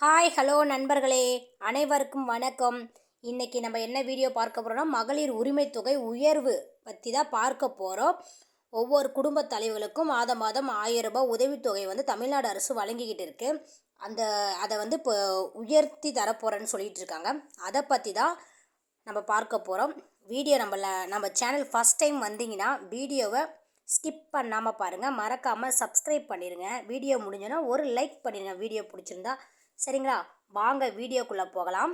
Hi hello நண்பர்களே. அனைவருக்கும் வணக்கம். இன்றைக்கி நம்ம என்ன வீடியோ பார்க்க போகிறோம்னா மகளிர் உரிமை தொகை உயர்வு பற்றி தான் பார்க்க போகிறோம் ஒவ்வொரு குடும்பத் தலைவர்களுக்கும் மாதம் மாதம் ஆயிரம் ரூபாய் உதவித்தொகை வந்து தமிழ்நாடு அரசு வழங்கிக்கிட்டு இருக்குது அந்த அதை வந்து இப்போ உயர்த்தி தரப்போகிறேன்னு சொல்லிகிட்டு இருக்காங்க. அதை பற்றி தான் நம்ம பார்க்க போகிறோம் வீடியோ நம்மள நம்ம சேனல் ஃபஸ்ட் டைம் வந்தீங்கன்னா வீடியோவை ஸ்கிப் பண்ணாமல் பாருங்கள் மறக்காமல் சப்ஸ்கிரைப் பண்ணிடுங்க வீடியோ முடிஞ்சோன்னா ஒரு லைக் பண்ணிடுங்க வீடியோ பிடிச்சிருந்தா சரிங்களா? வாங்க வீடியோக்குள்ளே போகலாம்.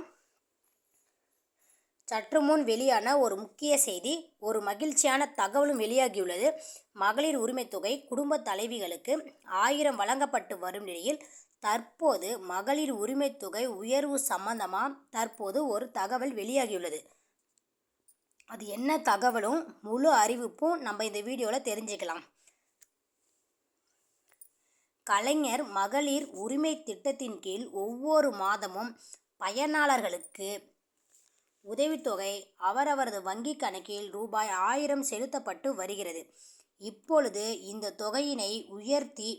சற்று முன் வெளியான ஒரு முக்கிய செய்தி ஒரு மகிழ்ச்சியான தகவலும் வெளியாகியுள்ளது. மகளிர் உரிமை தொகை குடும்ப தலைவிகளுக்கு ஆயிரம் வழங்கப்பட்டு வரும் நிலையில் தற்போது மகளிர் உரிமை தொகை உயர்வு சம்பந்தமாக தற்போது ஒரு தகவல் வெளியாகியுள்ளது. அது என்ன தகவலும் முழு அறிவிப்பும் நம்ம இந்த வீடியோவில் தெரிஞ்சுக்கலாம். கலைஞர் மகளிர் உரிமை திட்டத்தின் கீழ் ஒவ்வொரு மாதமும் பயனாளர்களுக்கு உதவித்தொகை அவரவரது வங்கி கணக்கில் ரூபாய் ஆயிரம் செலுத்தப்பட்டு வருகிறது. இப்பொழுது இந்த தொகையினை உயர்த்தி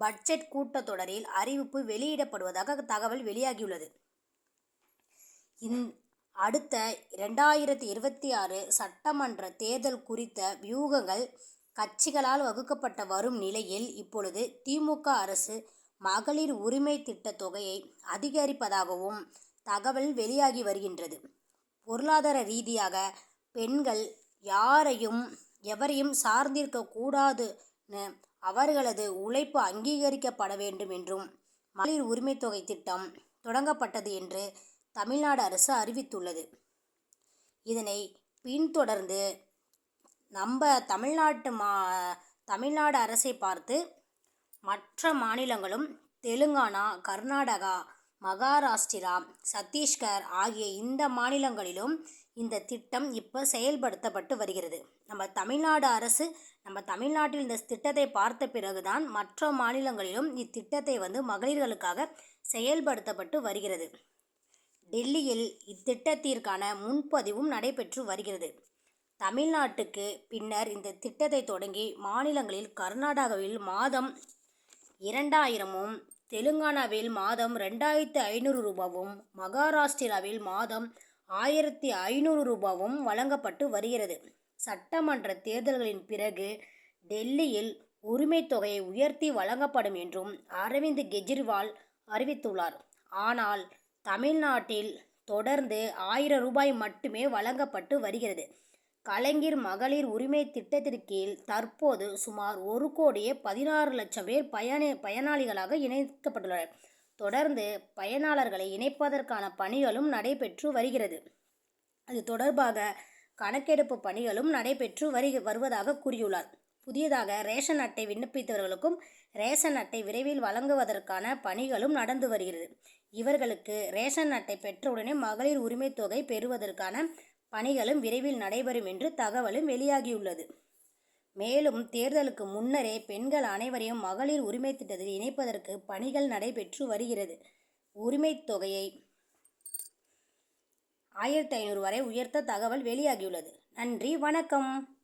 பட்ஜெட் கூட்டத்தொடரில் அறிவிப்பு வெளியிடப்படுவதாக தகவல் வெளியாகியுள்ளது. இந் அடுத்த ரெண்டாயிரத்தி இருபத்தி ஆறு சட்டமன்ற தேர்தல் குறித்த வியூகங்கள் கட்சிகளால் வகுக்கப்பட்ட வரும் நிலையில் இப்பொழுது திமுக அரசு மகளிர் உரிமை திட்ட தொகையை அதிகரிப்பதாகவும் தகவல் வெளியாகி வருகின்றது. பொருளாதார ரீதியாக பெண்கள் யாரையும் எவரையும் சார்ந்திருக்க கூடாதுன்னு அவர்களது உழைப்பு அங்கீகரிக்கப்பட வேண்டும் என்றும் மகளிர் உரிமை தொகை திட்டம் தொடங்கப்பட்டது என்று தமிழ்நாடு அரசு அறிவித்துள்ளது. இதனை பின்தொடர்ந்து நம்ம தமிழ்நாட்டு மா தமிழ்நாடு அரசை பார்த்து மற்ற மாநிலங்களும் தெலுங்கானா கர்நாடகா மகாராஷ்டிரா சத்தீஸ்கர் ஆகிய இந்த மாநிலங்களிலும் இந்த திட்டம் இப்போ செயல்படுத்தப்பட்டு வருகிறது. நம்ம தமிழ்நாடு அரசு நம்ம தமிழ்நாட்டில் இந்த திட்டத்தை பார்த்த பிறகுதான் மற்ற மாநிலங்களிலும் இத்திட்டத்தை வந்து மகளிர்களுக்காக செயல்படுத்தப்பட்டு வருகிறது. டெல்லியில் இத்திட்டத்திற்கான முன்பதிவும் நடைபெற்று வருகிறது. தமிழ்நாட்டுக்கு பின்னர் இந்த திட்டத்தை தொடங்கி மாநிலங்களில் கர்நாடகாவில் மாதம் இரண்டாயிரமும் தெலுங்கானாவில் மாதம் ரெண்டாயிரத்து ஐநூறு ரூபாவும் மகாராஷ்டிராவில் மாதம் ஆயிரத்தி ஐநூறு ரூபாவும் வழங்கப்பட்டு வருகிறது. சட்டமன்ற தேர்தல்களின் பிறகு டெல்லியில் உரிமை தொகையை உயர்த்தி வழங்கப்படும் என்றும் அரவிந்த் கெஜ்ரிவால் அறிவித்துள்ளார். ஆனால் தமிழ்நாட்டில் தொடர்ந்து ஆயிரம் ரூபாய் மட்டுமே வழங்கப்பட்டு வருகிறது. கலைஞர் மகளிர் உரிமை திட்டத்தின் கீழ் தற்போது சுமார் ஒரு கோடியே பதினாறு லட்சம் பேர் பயணி பயனாளிகளாக இணைக்கப்பட்டுள்ளனர். தொடர்ந்து பயனாளர்களை இணைப்பதற்கான பணிகளும் நடைபெற்று வருகிறது. அது தொடர்பாக கணக்கெடுப்பு பணிகளும் நடைபெற்று வரி வருவதாக கூறியுள்ளார். புதியதாக ரேஷன் அட்டை விண்ணப்பித்தவர்களுக்கும் ரேஷன் அட்டை விரைவில் வழங்குவதற்கான பணிகளும் நடந்து வருகிறது. இவர்களுக்கு ரேஷன் அட்டை பெற்றவுடனே மகளிர் உரிமை தொகை பெறுவதற்கான பணிகளும் விரைவில் நடைபெறும் என்று தகவலும் வெளியாகியுள்ளது. மேலும் தேர்தலுக்கு முன்னரே பெண்கள் அனைவரையும் மகளிர் உரிமை திட்டத்தில் இணைப்பதற்கு பணிகள் நடைபெற்று வருகிறது. உரிமை தொகையை ஆயிரத்தி ஐநூறு வரை உயர்த்த தகவல் வெளியாகியுள்ளது. நன்றி வணக்கம்.